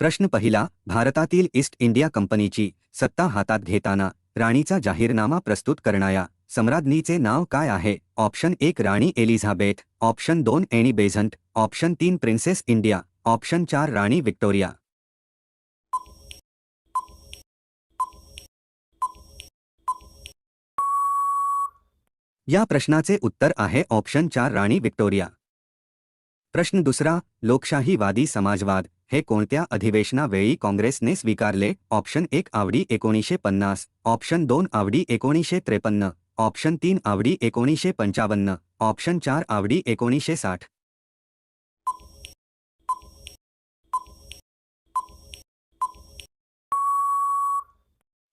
प्रश्न पहिला, भारतातील ईस्ट इंडिया कंपनीची सत्ता हातात घेताना राणीचा जाहीरनामा प्रस्तुत करणाऱ्या सम्राज्ञीचे नाव काय आहे? ऑप्शन एक, राणी एलिझाबेथ. ऑप्शन दोन, एनी बेझंट. ऑप्शन तीन, प्रिन्सेस इंडिया. ऑप्शन चार, राणी विक्टोरिया. या प्रश्नाचे उत्तर आहे ऑप्शन चार, राणी विक्टोरिया. प्रश्न दुसरा, लोकशाहीवादी समाजवाद. हे कोणत्या अधिवेशनावेळी काँग्रेसने स्वीकारले? ऑप्शन एक आवडी एकोणीसशे पन्नास ऑप्शन दोन आवडी एकोणीसशे त्रेपन्न ऑप्शन तीन आवडी एकोणीसशे पंचावन्न ऑप्शन चार आवडी एकोणीसशे साठ.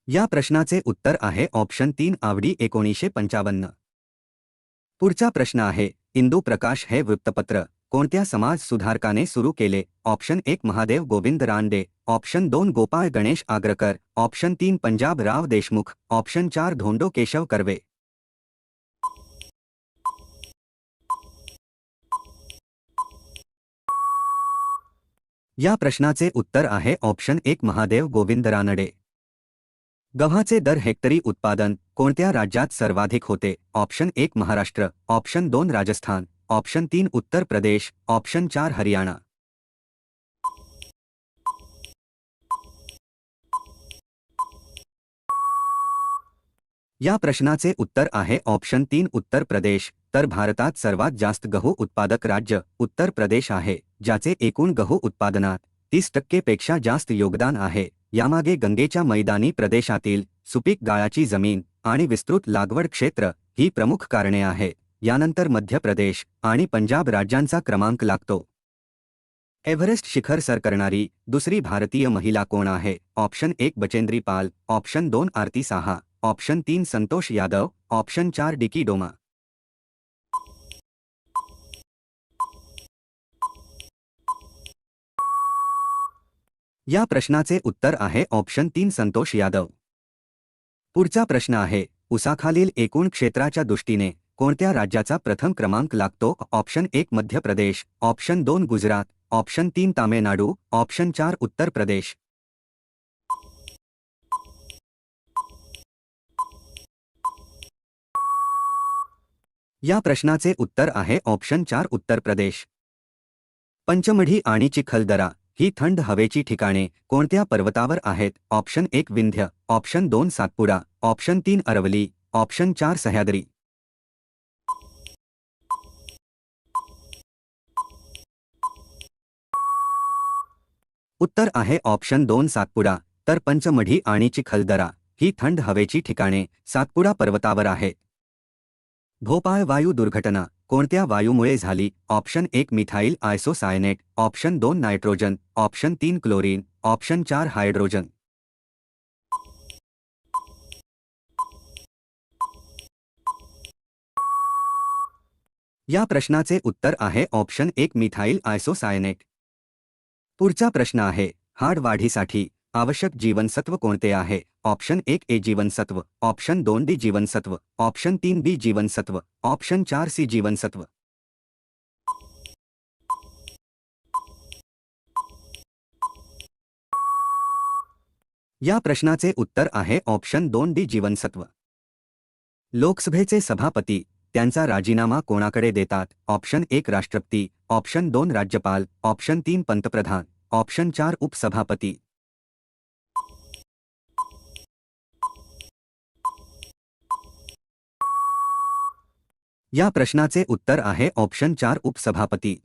या प्रश्नाचे उत्तर आहे ऑप्शन तीन आवडी एकोणीसशे पंचावन्न. पुढचा प्रश्न आहे इंदू प्रकाश हे वृत्तपत्र. कोणत्या समाज सुधारकाने सुरू केले? ऑप्शन एक महादेव गोविंद रानडे. ऑप्शन दोन गोपाळ गणेश आग्रकर. ऑप्शन तीन पंजाब राव देशमुख. ऑप्शन चार धोंडो केशव कर्वे. या प्रश्नाचे उत्तर आहे ऑप्शन एक महादेव गोविंद रानडे. गव्हाचे दर हेक्टरी उत्पादन कोणत्या राज्यात सर्वाधिक होते? ऑप्शन एक महाराष्ट्र. ऑप्शन दोन राजस्थान. ऑप्शन तीन उत्तर प्रदेश ऑप्शन चार हरियाणा. या प्रश्नाचे उत्तर आहे ऑप्शन तीन उत्तर प्रदेश तर भारतात सर्वात जास्त गहू उत्पादक राज्य उत्तर प्रदेश आहे ज्याचे एकूण गहू उत्पादनात तीस टक्केपेक्षा जास्त योगदान आहे. यामागे गंगेच्या मैदानी प्रदेशातील सुपीक गाळाची जमीन आणि विस्तृत लागवड क्षेत्र ही प्रमुख कारणे आहेत यानंतर मध्य प्रदेश आणि पंजाब राज्यांचा क्रमांक लागतो. एव्हरेस्ट शिखर सर करणारी दुसरी भारतीय महिला कोण आहे? ऑप्शन एक बचेंद्री पाल, ऑप्शन दोन आरती साहा, ऑप्शन तीन संतोष यादव, ऑप्शन चार डिकी डोमा. या प्रश्नाचे उत्तर आहे ऑप्शन तीन संतोष यादव. पुढचा प्रश्न आहे, उसाखालील एकूण क्षेत्राच्या दृष्टीने कोणत्या राज्याचा प्रथम क्रमांक लागतो? ऑप्शन एक मध्य प्रदेश. ऑप्शन दोन गुजरात. ऑप्शन तीन तामिळनाडू. ऑप्शन चार उत्तर प्रदेश. या प्रश्नाचे उत्तर आहे ऑप्शन चार उत्तर प्रदेश. पंचमढी आणि चिखलदरा ही थंड हवेची ठिकाणे कोणत्या पर्वतावर आहेत? ऑप्शन एक विंध्य. ऑप्शन दोन सातपुडा. ऑप्शन तीन अरवली. ऑप्शन चार सह्याद्री. उत्तर आहे ऑप्शन दोन सातपुडा तर पंचमढी आणि चिखलदरा ही थंड हवेची ठिकाणे सातपुडा पर्वतावर आहे. भोपाळ वायू दुर्घटना कोणत्या वायूमुळे झाली? ऑप्शन एक मिथाईल आयसोसायनेट ऑप्शन दोन नायट्रोजन ऑप्शन तीन क्लोरीन ऑप्शन चार हायड्रोजन. या प्रश्नाचे उत्तर आहे ऑप्शन एक मिथाईल आयसोसायनेट पुढचा प्रश्न आहे. हाड वाढीसाठी आवश्यक जीवनसत्व कोणते आहे? ऑप्शन एक ए जीवनसत्व, ऑप्शन दोन डी जीवनसत्व, ऑप्शन तीन बी जीवनसत्व, ऑप्शन चार सी जीवनसत्व. या प्रश्नाचे उत्तर आहे ऑप्शन दोन डी जीवनसत्व. लोकसभेचे सभापती त्यांचा राजीनामा कोणाकडे देतात? ऑप्शन एक राष्ट्रपती ऑप्शन दोन राज्यपाल ऑप्शन तीन पंतप्रधान ऑप्शन चार उपसभापती. या प्रश्नाचे उत्तर आहे ऑप्शन चार उपसभापती.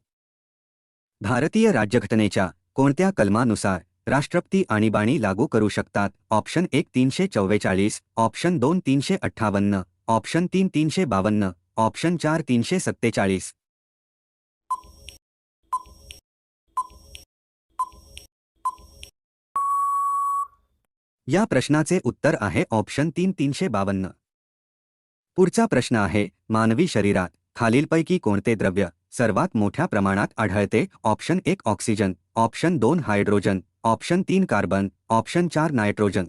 भारतीय राज्यघटनेच्या कोणत्या कलमानुसार राष्ट्रपती आणीबाणी लागू करू शकतात? ऑप्शन एक तीनशे चव्वेचाळीस ऑप्शन दोन तीनशे अठ्ठावन्न ऑप्शन तीन तीनशे बावन्न ऑप्शन चार तीनशे सत्तेचाळीस. या प्रश्नाचे उत्तर आहे ऑप्शन तीन तीनशे बावन्न. पुढचा प्रश्न आहे मानवी शरीरात खालीलपैकी कोणते द्रव्य सर्वात मोठ्या प्रमाणात आढळते? ऑप्शन एक ऑक्सिजन ऑप्शन दोन हायड्रोजन ऑप्शन तीन कार्बन ऑप्शन चार नायट्रोजन.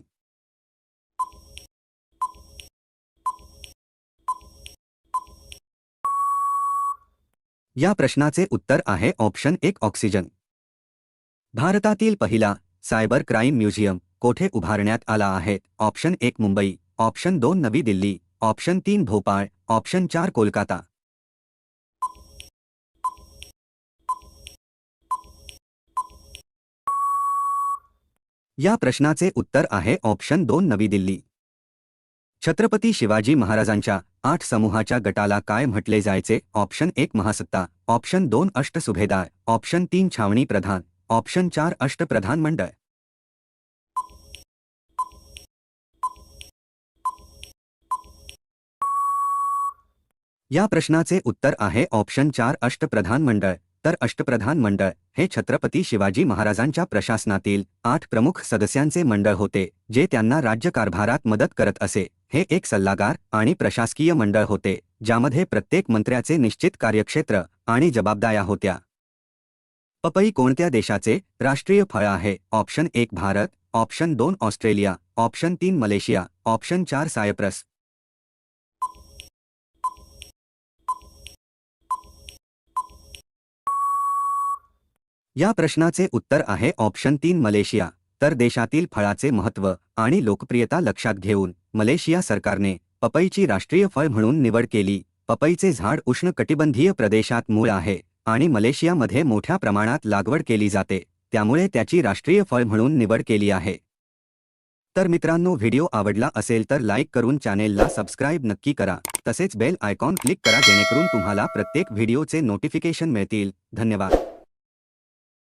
या प्रश्नाचे उत्तर आहे ऑप्शन एक ऑक्सिजन. भारतातील पहिला सायबर क्राईम म्युझियम कोठे उभारण्यात आला आहे? ऑप्शन एक मुंबई. ऑप्शन दोन नवी दिल्ली. ऑप्शन तीन भोपाळ. ऑप्शन चार कोलकाता. या प्रश्नाचे उत्तर आहे ऑप्शन दोन नवी दिल्ली. छत्रपती शिवाजी महाराजांच्या आठ समूहाच्या गटाला काय म्हटले जायचे? ऑप्शन एक महासत्ता ऑप्शन दोन अष्टसुभेदार ऑप्शन तीन छावणी प्रधान ऑप्शन चार अष्टप्रधान मंडळ. या प्रश्नाचे उत्तर आहे ऑप्शन चार अष्टप्रधान मंडळ. तर अष्टप्रधान मंडळ हे छत्रपती शिवाजी महाराजांच्या प्रशासनातील आठ प्रमुख सदस्यांचे मंडळ होते जे त्यांना राज्यकारभारात मदत करत असे. हे एक सल्लागार आणि प्रशासकीय मंडळ होते, ज्यामध्ये प्रत्येक मंत्र्याचे निश्चित कार्यक्षेत्र आणि जबाबदाऱ्या होत्या. पपई कोणत्या देशाचे राष्ट्रीय फळ आहे? ऑप्शन एक भारत, ऑप्शन दोन ऑस्ट्रेलिया, ऑप्शन तीन मलेशिया, ऑप्शन चार सायप्रस. या प्रश्नाचे उत्तर आहे ऑप्शन तीन मलेशिया, तर देशातील फळाचे महत्त्व आणि लोकप्रियता लक्षात घेऊन. मलेशिया सरकारने पपईची राष्ट्रीय फळ म्हणून निवड केली. पपईचे झाड उष्णकटिबंधीय प्रदेशात मूळ आहे आणि मलेशियामध्ये मोठ्या प्रमाणात लागवड केली जाते. त्यामुळे त्याची राष्ट्रीय फळ म्हणून निवड केली आहे. तर मित्रांनो व्हिडिओ आवडला असेल तर लाईक करून चॅनेलला सबस्क्राईब नक्की करा. तसेच बेल आयकॉन क्लिक करा जेणेकरून तुम्हाला प्रत्येक व्हिडिओचे नोटिफिकेशन मिळतील. धन्यवाद.